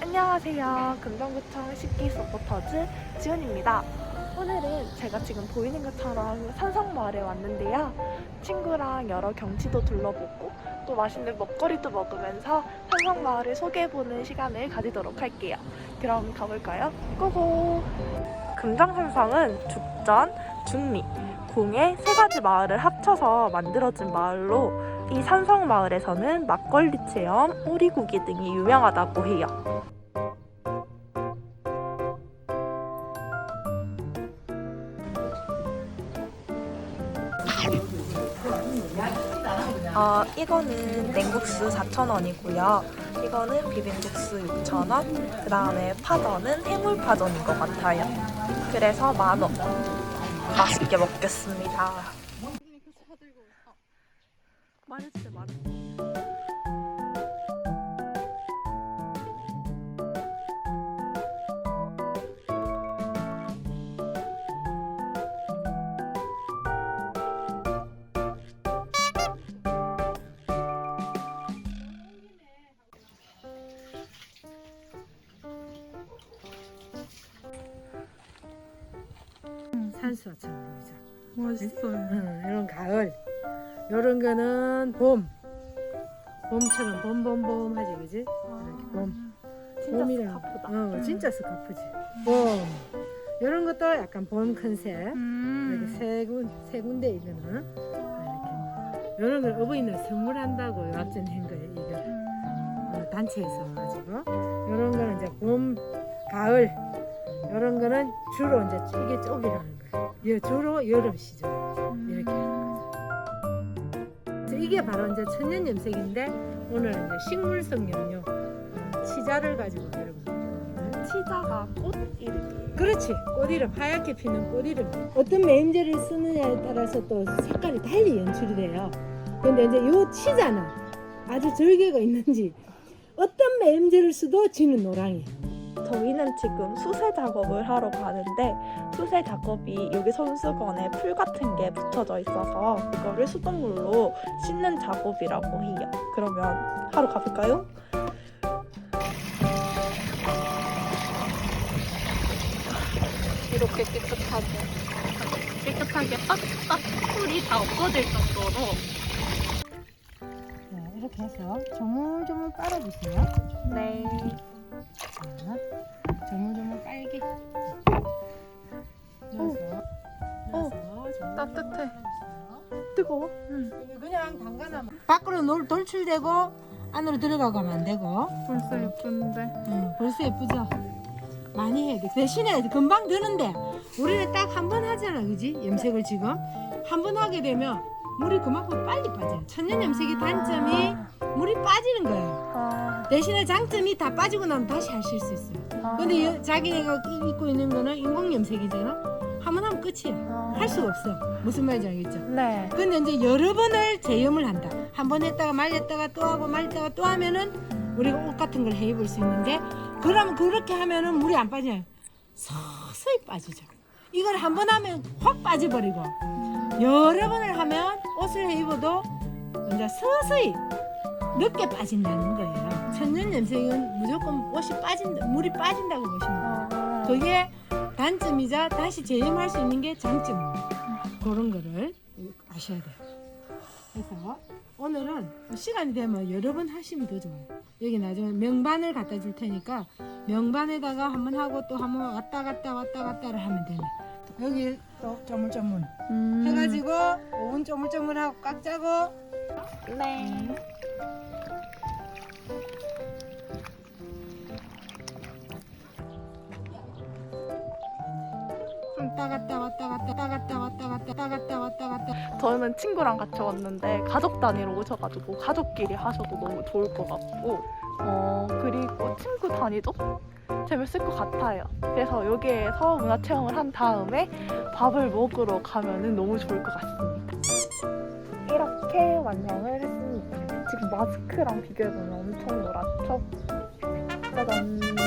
안녕하세요. 금정구청 식기 서포터즈 지훈입니다. 오늘은 제가 지금 보이는 것처럼 산성마을에 왔는데요. 친구랑 여러 경치도 둘러보고 또 맛있는 먹거리도 먹으면서 산성마을을 소개해보는 시간을 가지도록 할게요. 그럼 가볼까요? 고고! 금정산성은 죽전, 중리, 궁의 세 가지 마을을 합쳐서 만들어진 마을로 이 산성 마을에서는 막걸리 체험, 오리고기 등이 유명하다고 해요. 어, 이거는 냉국수 4,000원이고요. 이거는 비빔국수 6,000원. 그 다음에 파전은 해물파전인 것 같아요. 그래서 만원. 맛있게 먹겠습니다. 말해주세요, 말해. 산수화처럼 보이죠. 맛있어요. 응, 이런 가을. 이런 거는 봄. 봄처럼 봄봄봄 하지, 그지? 이렇게 봄. 진짜 봄이랑. 스카프다. 어, 진짜 스카프지. 봄. 이런 것도 약간 봄 컨셉. 음. 이렇게 세, 군, 세 군데 이거는. 이렇게. 이런 걸 어버이날 선물한다고 약전한 거예요, 이거. 어, 단체에서 가지고. 이런 거는 이제 봄, 가을. 이런 거는 주로 이제 이게 쪽이라는 거예요. 여- 주로 여름 시절. 이렇게 하는 거죠. 이게 바로 이제 천연 염색인데 오늘 이제 식물성 염료 어, 치자를 가지고 여러분. 어, 치자가 꽃 이름이에요. 그렇지 꽃 이름 하얗게 피는 꽃 이름. 어떤 매임제를 쓰느냐에 따라서 또 색깔이 달리 연출이 돼요. 근데 이제 요 치자는 아주 절개가 있는지 어떤 매임제를 써도 지는 노랑이. 저희는 지금 수세 작업을 하러 가는데 수세 작업이 여기 손수건에 풀 같은 게 붙여져 있어서 이거를 수돗물로 씻는 작업이라고 해요. 그러면 하러 가볼까요? 이렇게 깨끗하게 깨끗하게 빡빡 풀이 다 없어질 정도로 네, 이렇게 해서 조물조물 빨아주세요. 네 자, 조물조물 빨게. 넣어서, 넣어서 조물조물 따뜻해. 뜨거워? 이거 그냥 담가놔. 밖으로 놀, 돌출되고 안으로 들어가면 안 되고. 벌써 예쁜데 응, 벌써 예쁘죠? 많이 해. 대신에 금방 드는데 우리는 딱 한 번 하잖아, 그지? 염색을 지금 한 번 하게 되면 물이 그만큼 빨리 빠져요. 천연 염색의 단점이 물이 빠지는. 아, 대신에 장점이 다 빠지고 나면 다시 하실 수 있어요. 아. 근데 여- 자기네가 끼- 입고 있는 거는 인공 염색이잖아. 한 번 하면 끝이야. 할 수가 없어. 무슨 말인지 알겠죠? 네 근데 이제 여러 번을 재염을 한다. 한 번 했다가 말렸다가 또 하고 말렸다가 또 하면은 우리가 옷 같은 걸 해 입을 수 있는데 그러면 그렇게 하면은 물이 안 빠져요. 서서히 빠지죠. 이걸 한 번 하면 확 빠져버리고 여러 번을 하면 옷을 해 입어도 이제 서서히 늦게 빠진다는 거예요. 천연 염색은 무조건 옷이 빠진다, 물이 빠진다고 보시면 돼요. 그게 단점이자 다시 재임할 수 있는 게 장점입니다. 그런 거를 아셔야 돼요. 그래서 오늘은 시간이 되면 여러 번 하시면 더 좋아요. 여기 나중에 명반을 갖다 줄 테니까 명반에다가 한번 하고 또 한번 왔다 갔다 왔다 갔다를 하면 되네. 여기 또 쪼물쪼물 음. 해가지고 5분 쪼물쪼물하고 꽉 짜고 네. 왔다 갔다 왔다 갔다 갔다 왔다 갔다 왔다 갔다 왔다 갔다 저는 친구랑 같이 왔는데 가족 단위로 오셔가지고 가족끼리 하셔도 너무 좋을 것 같고 어 그리고 친구 단위도 재밌을 것 같아요. 그래서 여기에서 문화 체험을 한 다음에 밥을 먹으러 가면 은 너무 좋을 것 같습니다. 이렇게 완성을 했습니다. 지금 마스크랑 비교해보면 엄청 노랗죠? 짜잔.